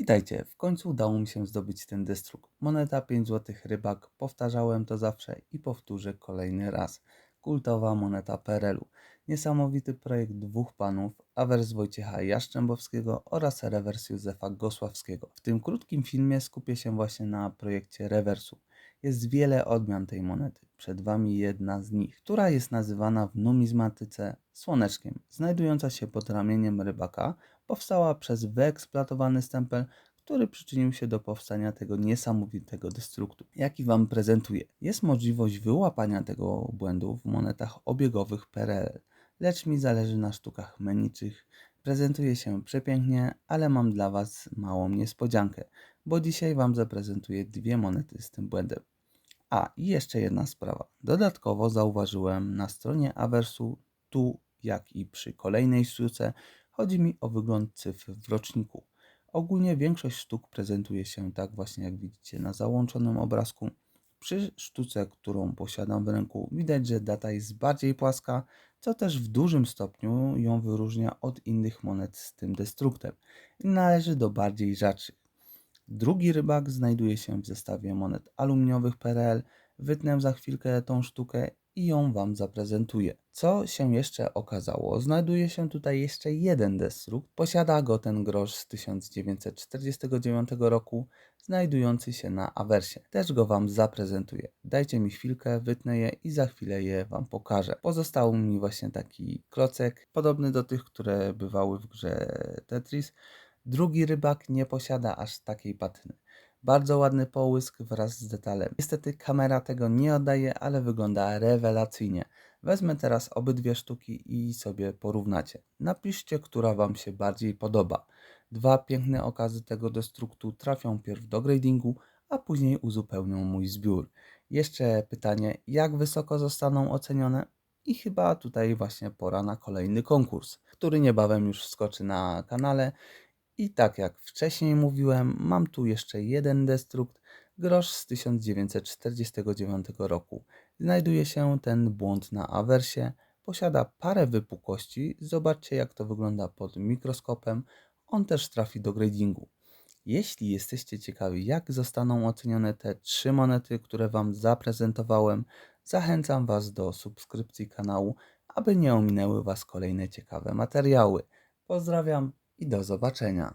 Witajcie, w końcu udało mi się zdobyć ten destruk. Moneta 5 zł rybak, powtarzałem to zawsze i powtórzę kolejny raz. Kultowa moneta PRL-u. Niesamowity projekt dwóch panów, awers Wojciecha Jaszczębowskiego oraz rewers Józefa Gosławskiego. W tym krótkim filmie skupię się właśnie na projekcie rewersu. Jest wiele odmian tej monety. Przed Wami jedna z nich, która jest nazywana w numizmatyce słoneczkiem. Znajdująca się pod ramieniem rybaka, powstała przez wyeksploatowany stempel, który przyczynił się do powstania tego niesamowitego destruktu, jaki Wam prezentuję. Jest możliwość wyłapania tego błędu w monetach obiegowych PRL, lecz mi zależy na sztukach meniczych. Prezentuje się przepięknie, ale mam dla Was małą niespodziankę, bo dzisiaj Wam zaprezentuję dwie monety z tym błędem. A i jeszcze jedna sprawa. Dodatkowo zauważyłem na stronie Aversu, tu jak i przy kolejnej sztuce, chodzi mi o wygląd cyfr w roczniku. Ogólnie większość sztuk prezentuje się tak właśnie jak widzicie na załączonym obrazku. Przy sztuce, którą posiadam w ręku, widać, że data jest bardziej płaska, co też w dużym stopniu ją wyróżnia od innych monet z tym destruktem i należy do bardziej rzadszych. Drugi rybak znajduje się w zestawie monet aluminiowych PRL. Wytnę za chwilkę tą sztukę i ją Wam zaprezentuję. Co się jeszcze okazało? Znajduje się tutaj jeszcze jeden destrukt. Posiada go ten grosz z 1949 roku, znajdujący się na awersie. Też go Wam zaprezentuję. Dajcie mi chwilkę, wytnę je i za chwilę je Wam pokażę. Pozostał mi właśnie taki klocek, podobny do tych, które bywały w grze Tetris. Drugi rybak nie posiada aż takiej patyny. Bardzo ładny połysk wraz z detalem. Niestety kamera tego nie oddaje, ale wygląda rewelacyjnie. Wezmę teraz obydwie sztuki i sobie porównacie. Napiszcie, która Wam się bardziej podoba. Dwa piękne okazy tego destruktu trafią pierw do gradingu, a później uzupełnią mój zbiór. Jeszcze pytanie, jak wysoko zostaną ocenione? I chyba tutaj właśnie pora na kolejny konkurs, który niebawem już wskoczy na kanale. I tak jak wcześniej mówiłem, mam tu jeszcze jeden destrukt, grosz z 1949 roku. Znajduje się ten błąd na awersie, posiada parę wypukłości, zobaczcie jak to wygląda pod mikroskopem, on też trafi do gradingu. Jeśli jesteście ciekawi jak zostaną ocenione te trzy monety, które Wam zaprezentowałem, zachęcam Was do subskrypcji kanału, aby nie ominęły Was kolejne ciekawe materiały. Pozdrawiam do zobaczenia.